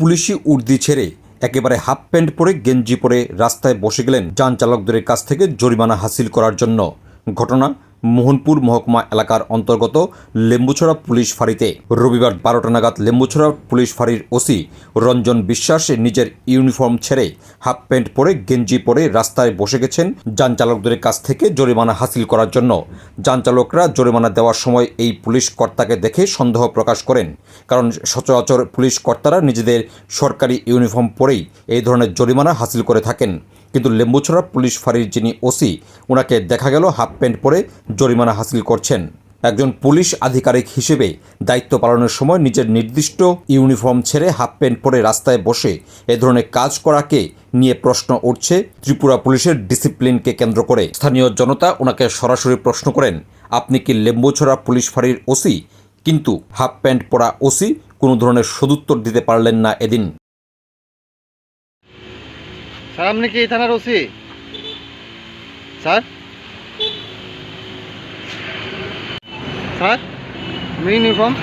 পুলিশি উর্দি ছেড়ে একেবারে হাফ প্যান্ট পরে গেঞ্জি পরে রাস্তায় বসে গেলেন যান চালকদের কাছ থেকে জরিমানা হাসিল করার জন্য। ঘটনা মোহনপুর মহকুমা এলাকার অন্তর্গত লেম্বুছড়া পুলিশ ফাঁড়িতে রবিবার বারোটা নাগাদ লেম্বুছড়া পুলিশ ফাঁড়ির ওসি রঞ্জন বিশ্বাস নিজের ইউনিফর্ম ছেড়ে হাফ প্যান্ট পরে গেঞ্জি পরে রাস্তায় বসে গেছেন যান চালকদের কাছ থেকে জরিমানা হাসিল করার জন্য। যান চালকরা জরিমানা দেওয়ার সময় এই পুলিশ কর্তাকে দেখে সন্দেহ প্রকাশ করেন, কারণ সচরাচর পুলিশ কর্তারা নিজেদের সরকারি ইউনিফর্ম পরেই এই ধরনের জরিমানা হাসিল করে থাকেন। কিন্তু লেম্বুছড়া পুলিশ ফাঁড়ির যিনি ওসি ওনাকে দেখা গেল হাফ প্যান্ট পরে জরিমানা হাসিল করছেন। একজন পুলিশ আধিকারিক হিসেবে দায়িত্ব পালনের সময় নিজের নির্দিষ্ট ইউনিফর্ম ছেড়ে হাফ প্যান্ট পরে রাস্তায় বসে এ ধরনের কাজ করাকে নিয়ে প্রশ্ন উঠছে ত্রিপুরা পুলিশের ডিসিপ্লিনকে কেন্দ্র করে। স্থানীয় জনতা ওনাকে সরাসরি প্রশ্ন করেন, আপনি কি লেম্বুছড়া পুলিশ ফাঁড়ির ওসি? কিন্তু হাফ প্যান্ট পরা ওসি কোনো ধরনের সদুত্তর দিতে পারলেন না এদিন। স্যার, আপনি কি থানার ওসি? স্যার? স্যার আমি ইউনিফর্ম